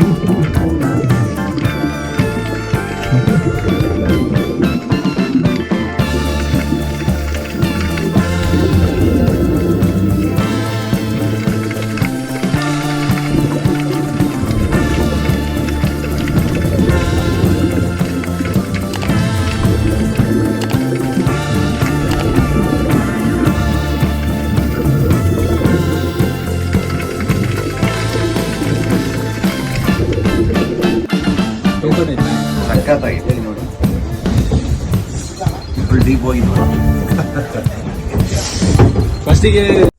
Thank you. ಸಕ್ಕತ್ತಾಗಿದೆ ನೋಡಿ. Full deep ಹೋಗಿ ನೋಡಿ. ಫಸ್ಟಿಗೆ